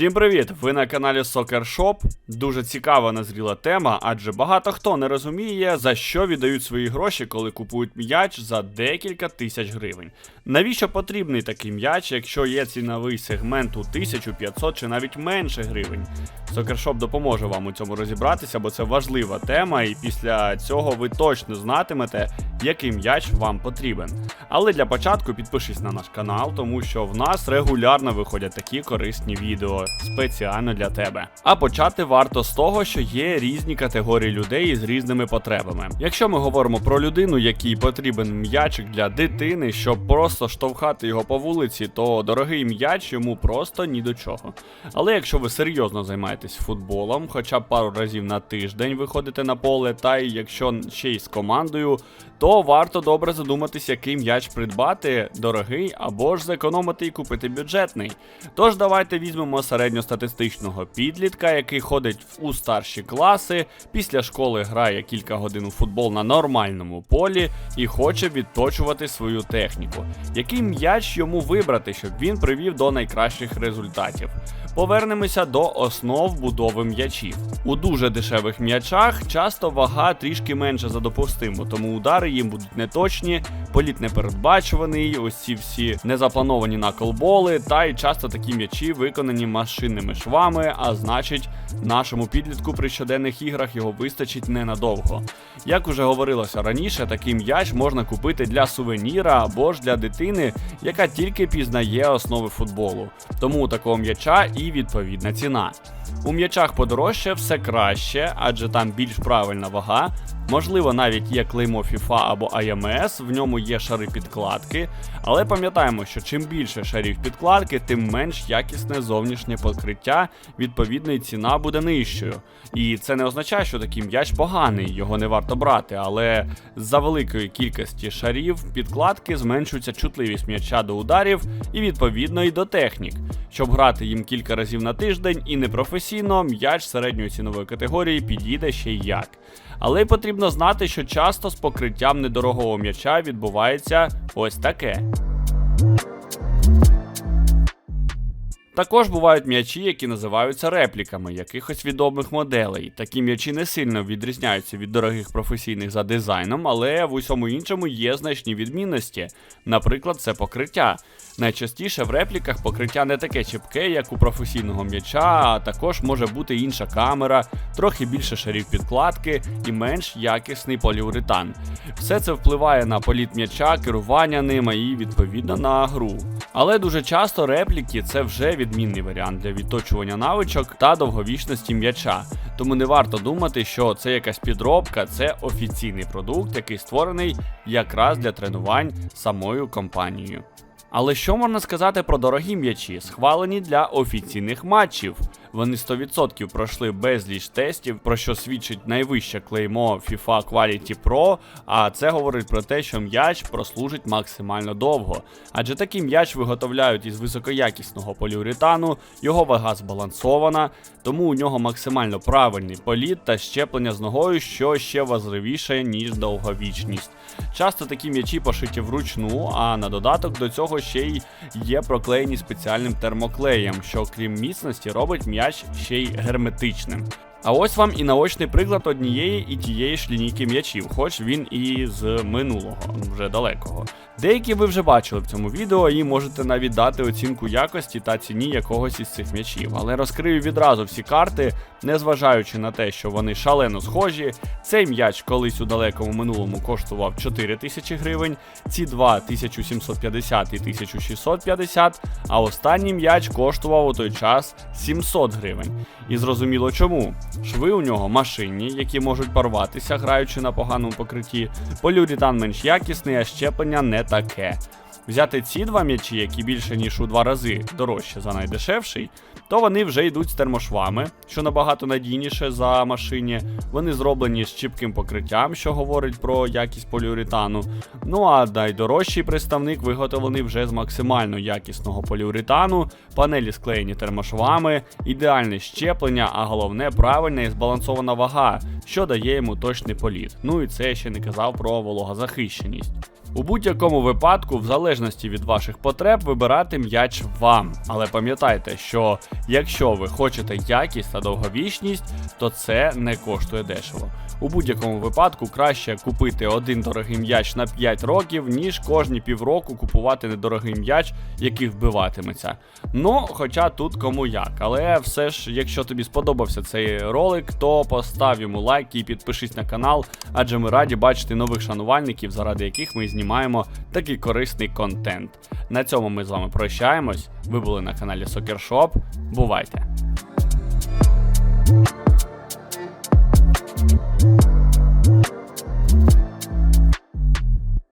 Всім привіт! Ви на каналі Soccer Shop. Дуже цікава назріла тема, адже багато хто не розуміє, за що віддають свої гроші, коли купують м'яч за декілька тисяч гривень. Навіщо потрібний такий м'яч, якщо є ціновий сегмент у 1500 чи навіть менше гривень? Soccer Shop допоможе вам у цьому розібратися, бо це важлива тема, і після цього ви точно знатимете, який м'яч вам потрібен. Але для початку підпишись на наш канал, тому що в нас регулярно виходять такі корисні відео спеціально для тебе. А почати варто з того, що є різні категорії людей з різними потребами. Якщо ми говоримо про людину, якій потрібен м'ячик для дитини, щоб просто штовхати його по вулиці, то дорогий м'яч йому просто ні до чого. Але якщо ви серйозно займаєтесь футболом, хоча б пару разів на тиждень виходите на поле, та й якщо ще й з командою, то варто добре задуматись, який м'яч придбати, дорогий або ж зекономити і купити бюджетний. Тож давайте візьмемо середньостатистичного підлітка, який ходить у старші класи, після школи грає кілька годин у футбол на нормальному полі і хоче відточувати свою техніку. Який м'яч йому вибрати, щоб він привів до найкращих результатів? Повернемося до основ будови м'ячів. У дуже дешевих м'ячах часто вага трішки менша за допустиму, тому удари їм будуть неточні, політ непередбачуваний, ось ці всі незаплановані наколболи, та й часто такі м'ячі виконані машинними швами, а значить, нашому підлітку при щоденних іграх його вистачить ненадовго. Як уже говорилося раніше, такий м'яч можна купити для сувеніра або ж для дитини, яка тільки пізнає основи футболу. Тому у такого м'яча і відповідна ціна. У м'ячах подорожче все краще, адже там більш правильна вага. Можливо, навіть є клеймо FIFA або AMS, в ньому є шари підкладки, але пам'ятаємо, що чим більше шарів підкладки, тим менш якісне зовнішнє покриття, відповідно і ціна буде нижчою. І це не означає, що такий м'яч поганий, його не варто брати, але з-за великої кількості шарів підкладки зменшується чутливість м'яча до ударів і відповідно і до технік. Щоб грати їм кілька разів на тиждень і непрофесійно, м'яч середньої цінової категорії підійде ще й як. Але й потрібно знати, що часто з покриттям недорогого м'яча відбувається ось таке. Також бувають м'ячі, які називаються репліками якихось відомих моделей. Такі м'ячі не сильно відрізняються від дорогих професійних за дизайном, але в усьому іншому є значні відмінності. Наприклад, це покриття. Найчастіше в репліках покриття не таке чіпке, як у професійного м'яча, а також може бути інша камера, трохи більше шарів підкладки і менш якісний поліуретан. Все це впливає на політ м'яча, керування ними і відповідно на гру. Але дуже часто репліки це вже відмінний варіант для відточування навичок та довговічності м'яча. Тому не варто думати, що це якась підробка, це офіційний продукт, який створений якраз для тренувань самою компанією. Але що можна сказати про дорогі м'ячі, схвалені для офіційних матчів? Вони 100% пройшли безліч тестів, про що свідчить найвище клеймо FIFA Quality Pro, а це говорить про те, що м'яч прослужить максимально довго. Адже такий м'яч виготовляють із високоякісного поліуретану, його вага збалансована, тому у нього максимально правильний політ та щеплення з ногою, що ще важливіше, ніж довговічність. Часто такі м'ячі пошиті вручну, а на додаток до цього ще й є проклеєні спеціальним термоклеєм, що крім міцності робить м'яч ще й герметичним. А ось вам і наочний приклад однієї і тієї ж лінійки м'ячів, хоч він і з минулого, вже далекого. Деякі ви вже бачили в цьому відео і можете навіть дати оцінку якості та ціні якогось із цих м'ячів. Але розкрию відразу всі карти, незважаючи на те, що вони шалено схожі. Цей м'яч колись у далекому минулому коштував 4 тисячі гривень, ці два 1750 і 1650, а останній м'яч коштував у той час 700 гривень. І зрозуміло чому. Шви у нього машинні, які можуть порватися, граючи на поганому покритті. Поліуретан менш якісний, а щеплення не таке. Взяти ці два м'ячі, які більше ніж у два рази дорожче за найдешевший, то вони вже йдуть з термошвами, що набагато надійніше за машині. Вони зроблені з чіпким покриттям, що говорить про якість поліуретану. Ну а найдорожчий представник виготовлений вже з максимально якісного поліуретану, панелі склеєні термошвами, ідеальне щеплення, а головне правильна і збалансована вага, що дає йому точний політ. Ну і це я ще не казав про вологозахищеність. У будь-якому випадку, в залежності від ваших потреб, вибирати м'яч вам. Але пам'ятайте, що якщо ви хочете якість та довговічність, то це не коштує дешево. У будь-якому випадку краще купити один дорогий м'яч на 5 років, ніж кожні півроку купувати недорогий м'яч, який вбиватиметься. Ну, хоча тут кому як. Але все ж, якщо тобі сподобався цей ролик, то постав йому лайк і підпишись на канал, адже ми раді бачити нових шанувальників, заради яких ми знімаємо такий корисний контент. На цьому ми з вами прощаємось. Ви були на каналі Shop. Бувайте!